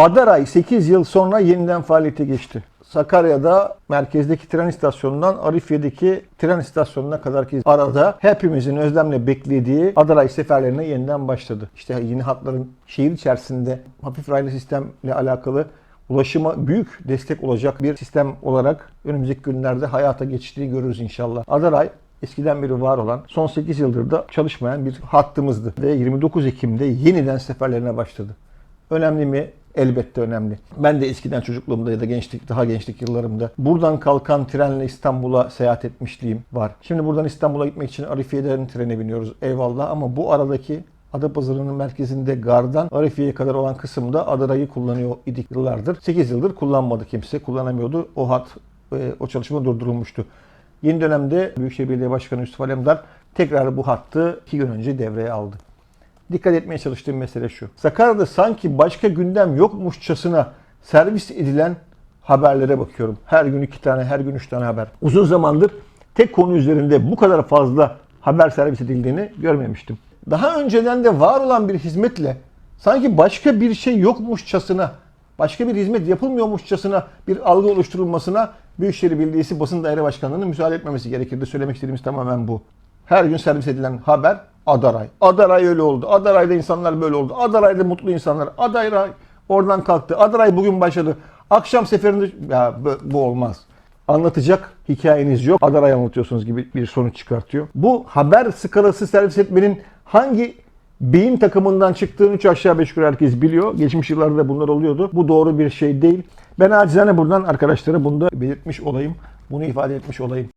Adaray 8 yıl sonra yeniden faaliyete geçti. Sakarya'da merkezdeki tren istasyonundan Arifiye'deki tren istasyonuna kadarki arada hepimizin özlemle beklediği Adaray seferlerine yeniden başladı. İşte yeni hatların şehir içerisinde hafif raylı sistemle alakalı ulaşıma büyük destek olacak bir sistem olarak önümüzdeki günlerde hayata geçtiğini görürüz inşallah. Adaray eskiden beri var olan son 8 yıldır da çalışmayan bir hattımızdı ve 29 Ekim'de yeniden seferlerine başladı. Önemli mi? Elbette önemli. Ben de eskiden çocukluğumda ya da gençlik, daha gençlik yıllarımda buradan kalkan trenle İstanbul'a seyahat etmişliğim var. Şimdi buradan İstanbul'a gitmek için Arifiye'den trene biniyoruz eyvallah ama bu aradaki Adapazarı'nın merkezinde gardan Arifiye'ye kadar olan kısımda Adaray'ı kullanıyor idik yıllardır. 8 yıldır kullanmadı kimse, kullanamıyordu. O hat, e, o çalışma durdurulmuştu. Yeni dönemde Büyükşehir Belediye Başkanı Yusuf Alemdar tekrar bu hattı 2 gün önce devreye aldı. Dikkat etmeye çalıştığım mesele şu. Sakarya'da sanki başka gündem yokmuşçasına servis edilen haberlere bakıyorum. Her gün iki tane, her gün üç tane haber. Uzun zamandır tek konu üzerinde bu kadar fazla haber servis edildiğini görmemiştim. Daha önceden de var olan bir hizmetle sanki başka bir şey yokmuşçasına, başka bir hizmet yapılmıyormuşçasına bir algı oluşturulmasına Büyükşehir Belediyesi Basın Daire Başkanlığı'nın müsaade etmemesi gerekirdi. Söylemek istediğimiz tamamen bu. Her gün servis edilen haber Adaray. Adaray öyle oldu. Adaray'da insanlar böyle oldu. Adaray'da mutlu insanlar. Adaray oradan kalktı. Adaray bugün başladı. Akşam seferinde ya bu, olmaz. Anlatacak hikayeniz yok. Adaray anlatıyorsunuz gibi bir sonuç çıkartıyor. Bu haber skalası servis etmenin hangi beyin takımından çıktığını üç aşağı beş yukarı herkes biliyor. Geçmiş yıllarda bunlar oluyordu. Bu doğru bir şey değil. Ben acizane buradan arkadaşlara bunu da belirtmiş olayım. Bunu ifade etmiş olayım.